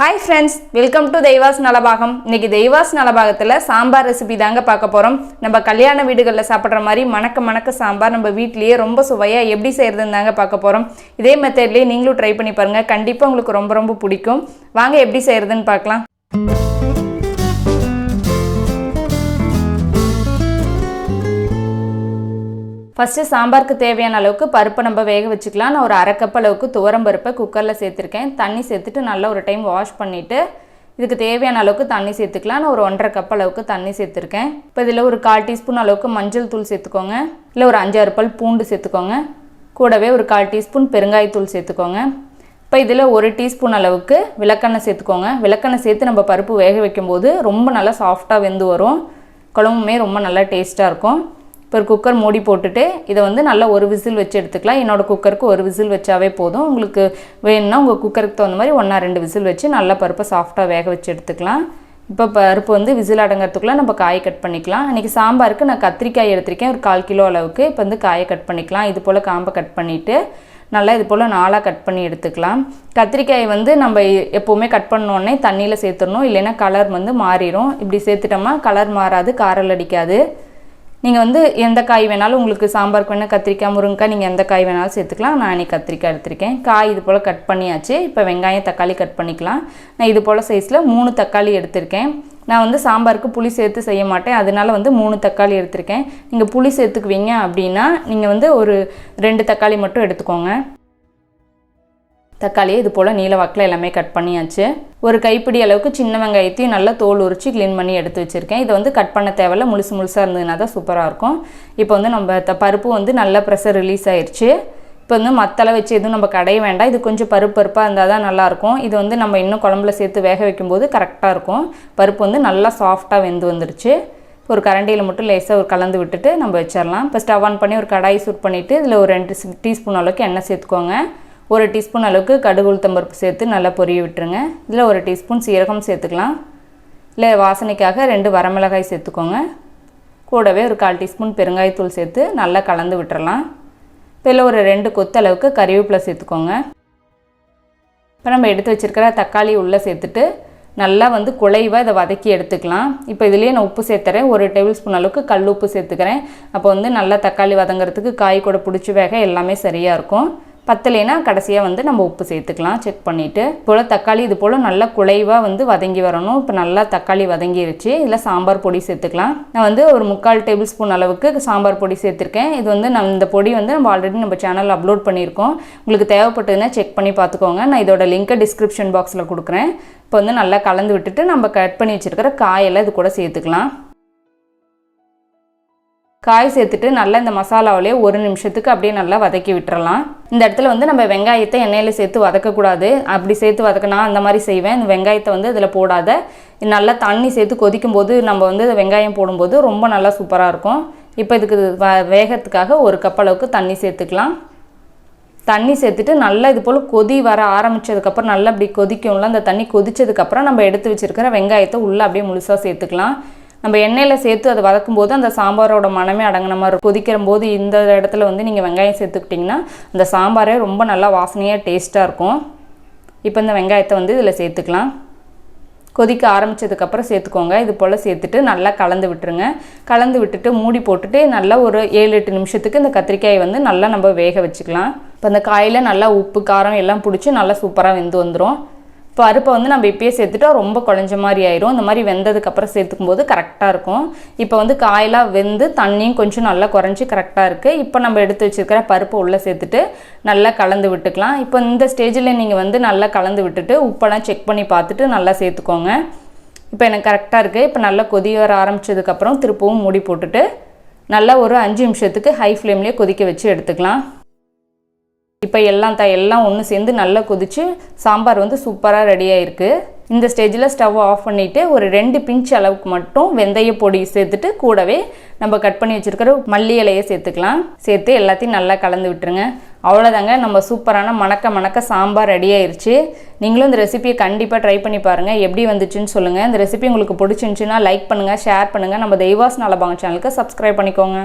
Hi friends welcome to Deiva's Nalabagam இன்னைக்கு Deiva's நலபாகத்தில் sambar recipe தாங்க பார்க்க போகிறோம் நம்ம கல்யாண வீடுகளில் சாப்பிட்ற மாதிரி மணக்க மணக்க சாம்பார் நம்ம வீட்லேயே ரொம்ப சுவையாக எப்படி செய்கிறதுன்னு தாங்க பார்க்க போகிறோம் இதே மெத்தட்லேயே நீங்களும் ட்ரை பண்ணி பாருங்கள் கண்டிப்பாக உங்களுக்கு ரொம்ப ரொம்ப பிடிக்கும். வாங்க எப்படி செய்கிறதுன்னு பார்க்கலாம். ஃபஸ்ட்டு சாம்பாருக்கு தேவையான அளவுக்கு பருப்பை நம்ம வேக வச்சுக்கலாம். நான் ஒரு அரை கப் அளவுக்கு துவரம் பருப்பை குக்கரில் சேர்த்துருக்கேன். தண்ணி சேர்த்துட்டு நல்லா ஒரு டைம் வாஷ் பண்ணிவிட்டு இதுக்கு தேவையான அளவுக்கு தண்ணி சேர்த்துக்கலாம். நான் ஒரு ஒன்றரை கப் அளவுக்கு தண்ணி சேர்த்துருக்கேன். இப்போ இதில் ஒரு கால் டீஸ்பூன் அளவுக்கு மஞ்சள் தூள் சேர்த்துக்கோங்க. இல்லை ஒரு அஞ்சாறு பல் பூண்டு சேர்த்துக்கோங்க. கூடவே ஒரு கால் டீஸ்பூன் பெருங்காயத்தூள் சேர்த்துக்கோங்க. இப்போ இதில் ஒரு டீஸ்பூன் அளவுக்கு விளக்கெண்ணெய் சேர்த்துக்கோங்க. விளக்கெண்ணெய் சேர்த்து நம்ம பருப்பு வேக வைக்கும்போது ரொம்ப நல்லா சாஃப்டாக வெந்து வரும். குழம்புமே ரொம்ப நல்லா டேஸ்ட்டாக இருக்கும். இப்போ ஒரு குக்கர் மூடி போட்டுட்டு இதை வந்து நல்லா ஒரு விசில் வச்சு எடுத்துக்கலாம். என்னோடய குக்கருக்கு ஒரு விசில் வச்சாவே போதும். உங்களுக்கு வேணும்னா உங்கள் குக்கருக்கு தகுந்த மாதிரி ஒன்றா ரெண்டு விசில் வச்சு நல்லா பருப்பை சாஃப்டாக வேக வச்சு எடுத்துக்கலாம். இப்போ பருப்பு வந்து விசில் அடங்கிறதுக்குள்ளே நம்ம காயை கட் பண்ணிக்கலாம். இன்றைக்கி சாம்பாருக்கு நான் கத்திரிக்காய் எடுத்திருக்கேன். ஒரு கால் கிலோ அளவுக்கு. இப்போ வந்து காயை கட் பண்ணிக்கலாம். இது போல் காம்பை கட் பண்ணிவிட்டு நல்லா இது போல் நாளாக கட் பண்ணி எடுத்துக்கலாம். கத்திரிக்காய் வந்து நம்ம எப்போவுமே கட் பண்ணோடனே தண்ணியில் சேர்த்துடணும். இல்லைன்னா கலர் வந்து மாறிடும் இப்படி சேர்த்துட்டோம்னா கலர் மாறாது காரல் அடிக்காது. நீங்கள் வந்து எந்த காய் வேணாலும் உங்களுக்கு சாம்பாருக்கு வேணால் கத்திரிக்காய் முருங்கைக்காய் நீங்கள் எந்த காய் வேணாலும் சேர்த்துக்கலாம். நான் அன்றைக்கி கத்திரிக்காய் எடுத்திருக்கேன். காய் இது போல் கட் பண்ணியாச்சு. இப்போ வெங்காயம் தக்காளி கட் பண்ணிக்கலாம். நான் இது போல் சைஸில் மூணு தக்காளி எடுத்திருக்கேன். நான் வந்து சாம்பாருக்கு புளி சேர்த்து செய்ய மாட்டேன். அதனால வந்து மூணு தக்காளி எடுத்திருக்கேன். நீங்கள் புளி சேர்த்துக்குவீங்க அப்படின்னா நீங்கள் வந்து ஒரு ரெண்டு தக்காளி மட்டும் எடுத்துக்கோங்க. தக்காளியை இது போல் நீல வாக்கில் எல்லாமே கட் பண்ணியாச்சு. ஒரு கைப்பிடி அளவுக்கு சின்ன வெங்காயத்தையும் நல்லா தோல் உரித்து க்ளீன் பண்ணி எடுத்து வச்சுருக்கேன். இதை வந்து கட் பண்ண தேவையில்ல. முழுசு முழுசாக இருந்ததுன்னா தான் சூப்பராக இருக்கும். இப்போ வந்து நம்ம த பருப்பு வந்து நல்லா ப்ரெஷர் ரிலீஸ் ஆயிடுச்சு இப்போ வந்து மத்தளை வச்சு எதுவும் நம்ம கடைய வேண்டாம். இது கொஞ்சம் பருப்பு பருப்பாக இருந்தால் தான் நல்லாயிருக்கும் இது வந்து நம்ம இன்னும் குழம்புல சேர்த்து வேக வைக்கும்போது கரெக்டாக இருக்கும். பருப்பு வந்து நல்லா சாஃப்டாக வெந்து வந்துருச்சு. ஒரு கரண்டியில் மட்டும் லேசாக ஒரு கலந்து விட்டுட்டு நம்ம வச்சிடலாம் இப்போ ஸ்டவ் ஆன் பண்ணி ஒரு கடாய் சூட் பண்ணிவிட்டு இதில் ஒரு ரெண்டு டீஸ்பூன் அளவுக்கு எண்ணெய் சேர்த்துக்கோங்க. ஒரு டீஸ்பூன் அளவுக்கு கடுகு உளுத்தம்பருப்பு சேர்த்து நல்லா பொரிய விட்டுருங்க. இதில் ஒரு டீஸ்பூன் சீரகம் சேர்த்துக்கலாம். இல்லை வாசனைக்காக ரெண்டு வரமிளகாய் சேர்த்துக்கோங்க. கூடவே ஒரு கால் டீஸ்பூன் பெருங்காயத்தூள் சேர்த்து நல்லா கலந்து விட்டுறலாம். இல்லை ஒரு ரெண்டு கொத்து அளவுக்கு கறிவேப்பிலை சேர்த்துக்கோங்க. இப்போ நம்ம எடுத்து வச்சுருக்கிற தக்காளி உள்ளே சேர்த்துட்டு நல்லா வந்து குழைவாக இதை வதக்கி எடுத்துக்கலாம். இப்போ இதுலேயே நான் உப்பு சேர்த்துறேன். ஒரு டேபிள் ஸ்பூன் அளவுக்கு கல் உப்பு சேர்த்துக்கிறேன். அப்போ வந்து நல்லா தக்காளி வதங்கிறதுக்கு காய் கூட பிடிச்சி வேக எல்லாமே சரியாக இருக்கும். பத்தலைனா கடைசியாக வந்து நம்ம உப்பு சேர்த்துக்கலாம் செக் பண்ணிவிட்டு போல் தக்காளி இது போல் நல்லா குழைவாக வந்து வதங்கி வரணும். இப்போ நல்லா தக்காளி வதங்கிருச்சு. இதில் சாம்பார் பொடி சேர்த்துக்கலாம். நான் வந்து ஒரு முக்கால் டேபிள் ஸ்பூன் அளவுக்கு சாம்பார் பொடி சேர்த்துருக்கேன். இது வந்து நம்ம இந்த பொடி வந்து நம்ம ஆல்ரெடி நம்ம சேனலில் அப்லோட் பண்ணியிருக்கோம். உங்களுக்கு தேவைப்பட்டதுன்னா செக் பண்ணி பார்த்துக்கோங்க. நான் இதோட லிங்க்கை டிஸ்கிரிப்ஷன் பாக்ஸில் கொடுக்குறேன். இப்போ வந்து நல்லா கலந்து விட்டுட்டு நம்ம கட் பண்ணி வச்சுருக்கிற காயெல்லாம் இது கூட சேர்த்துக்கலாம். காய் சேர்த்துட்டு நல்லா இந்த மசாலாவிலே ஒரு நிமிஷத்துக்கு அப்படியே நல்லா வதக்கி விட்டுறலாம். இந்த இடத்துல வந்து நம்ம வெங்காயத்தை எண்ணெயில் சேர்த்து வதக்கக்கூடாது. அப்படி சேர்த்து வதக்கினா அந்த மாதிரி செய்வேன். இந்த வெங்காயத்தை வந்து இதில் போடாத. நல்லா தண்ணி சேர்த்து கொதிக்கும் போது நம்ம வந்து வெங்காயம் போடும்போது ரொம்ப நல்லா சூப்பராக இருக்கும். இப்போ இதுக்கு வ வேகத்துக்காக ஒரு கப் அளவுக்கு தண்ணி சேர்த்துக்கலாம். தண்ணி சேர்த்துட்டு நல்லா இது போல் கொதி வர ஆரம்பித்ததுக்கப்புறம் நல்லா அப்படி கொதிக்கும்ல அந்த தண்ணி கொதிச்சதுக்கப்புறம் நம்ம எடுத்து வச்சுருக்கிற வெங்காயத்தை உள்ளே அப்படியே முழுசாக சேர்த்துக்கலாம். நம்ம எண்ணெயில் சேர்த்து அதை வதக்கும்போது அந்த சாம்பாரோட மனமே அடங்கின மாதிரி இருக்கும். கொதிக்கிற போது இந்த இடத்துல வந்து நீங்கள் வெங்காயம் சேர்த்துக்கிட்டிங்கன்னா அந்த சாம்பாரே ரொம்ப நல்லா வாசனையாக டேஸ்ட்டாக இருக்கும். இப்போ இந்த வெங்காயத்தை வந்து இதில் சேர்த்துக்கலாம். கொதிக்க ஆரம்பித்ததுக்கப்புறம் சேர்த்துக்கோங்க. இது போல் சேர்த்துட்டு நல்லா கலந்து விட்டுருங்க. கலந்து விட்டுட்டு மூடி போட்டுட்டு நல்லா ஒரு ஏழு எட்டு நிமிஷத்துக்கு இந்த கத்திரிக்காயை வந்து நல்லா நம்ம வேக வச்சுக்கலாம். இப்போ அந்த காயில் நல்லா உப்பு காரம் எல்லாம் பிடிச்சி நல்லா சூப்பராக வெந்து வந்துடும் பருப்பை வந்து நம்ம இப்பயே சேர்த்துட்டா ரொம்ப குழஞ்ச மாதிரி ஆயிரும். இந்த மாதிரி வெந்ததுக்கப்புறம் சேர்த்துக்கும் போது கரெக்டாக இருக்கும். இப்போ வந்து காயெல்லாம் வெந்து தண்ணியும் கொஞ்சம் நல்லா குறைஞ்சி கரெக்டாக இருக்குது இப்போ நம்ம எடுத்து வச்சுருக்கிற பருப்பை உள்ளே சேர்த்துட்டு நல்லா கலந்து விட்டுக்கலாம். இப்போ இந்த ஸ்டேஜில் நீங்கள் வந்து நல்லா கலந்து விட்டுட்டு உப்பெல்லாம் செக் பண்ணி பார்த்துட்டு நல்லா சேர்த்துக்கோங்க. இப்போ எனக்கு கரெக்டாக இருக்குது இப்போ நல்லா கொதி வர ஆரம்பித்ததுக்கப்புறம் திருப்பவும் மூடி போட்டுட்டு நல்லா ஒரு அஞ்சு நிமிஷத்துக்கு ஹை ஃப்ளேம்லேயே கொதிக்க வச்சு எடுத்துக்கலாம். இப்போ எல்லாம் த எல்லாம் ஒன்று சேர்ந்து நல்லா கொதித்து சாம்பார் வந்து சூப்பராக ரெடியாகிருக்கு இந்த ஸ்டேஜில் ஸ்டவ் ஆஃப் பண்ணிவிட்டு ஒரு ரெண்டு பிஞ்ச் அளவுக்கு மட்டும் வெந்தய பொடி சேர்த்துட்டு கூடவே நம்ம கட் பண்ணி வச்சுருக்கிற மல்லி இலையை சேர்த்துக்கலாம். சேர்த்து எல்லாத்தையும் நல்லா கலந்து விட்டுருங்க. அவ்வளோதாங்க நம்ம சூப்பரான மணக்க மணக்க சாம்பார் ரெடி ஆயிருச்சு. நீங்களும் இந்த ரெசிபியை கண்டிப்பாக ட்ரை பண்ணி பாருங்கள் எப்படி வந்துச்சுன்னு சொல்லுங்கள் இந்த ரெசிபி உங்களுக்கு பிடிச்சிருந்துச்சுன்னா லைக் பண்ணுங்கள் ஷேர் பண்ணுங்கள் நம்ம தெய்வாஸ் நலபாங்க சேனலுக்கு சப்ஸ்கிரைப் பண்ணிக்கோங்க.